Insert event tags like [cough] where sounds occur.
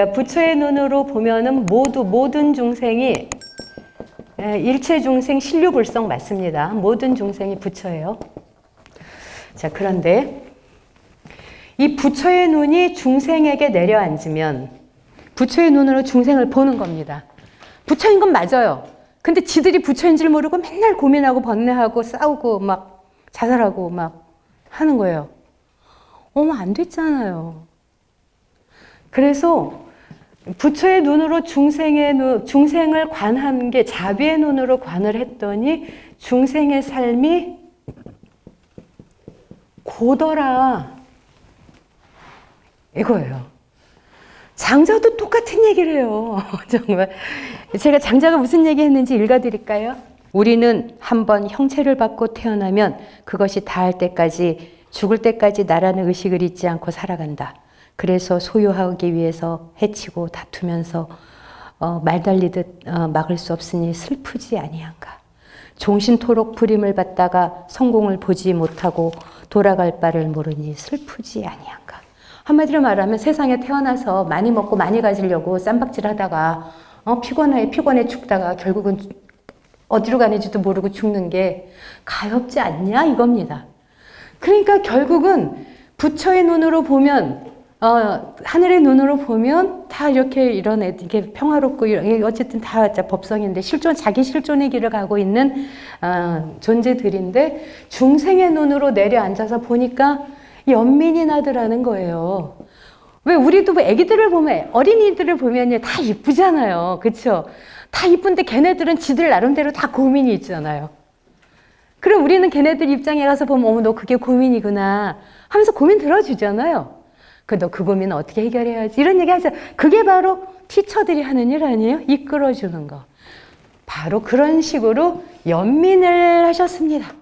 그러니까 부처의 눈으로 보면은 모두 모든 중생이 예, 일체 중생 신류불성 맞습니다. 모든 중생이 부처예요. 자, 그런데 이 부처의 눈이 중생에게 내려앉으면 부처의 눈으로 중생을 보는 겁니다. 부처인 건 맞아요. 근데 지들이 부처인 줄 모르고 맨날 고민하고 번뇌하고 싸우고 막 자살하고 막 하는 거예요. 어머, 안 됐잖아요. 그래서 부처의 눈으로 중생의 눈, 중생을 관한 게 자비의 눈으로 관을 했더니 중생의 삶이 고더라. 이거예요. 장자도 똑같은 얘기를 해요. [laughs] 정말. 제가 장자가 무슨 얘기 했는지 읽어드릴까요? 우리는 한번 형체를 받고 태어나면 그것이 다할 때까지 죽을 때까지 나라는 의식을 잊지 않고 살아간다. 그래서 소유하기 위해서 해치고 다투면서 어, 말달리듯 어, 막을 수 없으니 슬프지 아니한가. 종신토록 부림을 받다가 성공을 보지 못하고 돌아갈 바를 모르니 슬프지 아니한가. 한마디로 말하면 세상에 태어나서 많이 먹고 많이 가지려고 쌈박질 하다가 어, 피곤해 피곤해 죽다가 결국은 어디로 가는지도 모르고 죽는 게 가엽지 않냐 이겁니다. 그러니까 결국은 부처의 눈으로 보면 어, 하늘의 눈으로 보면 다 이렇게 이런 애, 이게 평화롭고 이런- 어쨌든 다 법성인데 실존 자기 실존의 길을 가고 있는 어, 존재들인데 중생의 눈으로 내려앉아서 보니까 연민이 나더라는 거예요. 왜 우리도 뭐 애기들을 보면 어린이들을 보면요 다 이쁘잖아요, 그렇죠? 다 이쁜데 걔네들은 지들 나름대로 다 고민이 있잖아요. 그럼 우리는 걔네들 입장에 가서 보면 어머 너 그게 고민이구나 하면서 고민 들어주잖아요. 그 너 그 고민 어떻게 해결해야지 이런 얘기 하죠. 그게 바로 티처들이 하는 일 아니에요? 이끌어주는 거. 바로 그런 식으로 연민을 하셨습니다.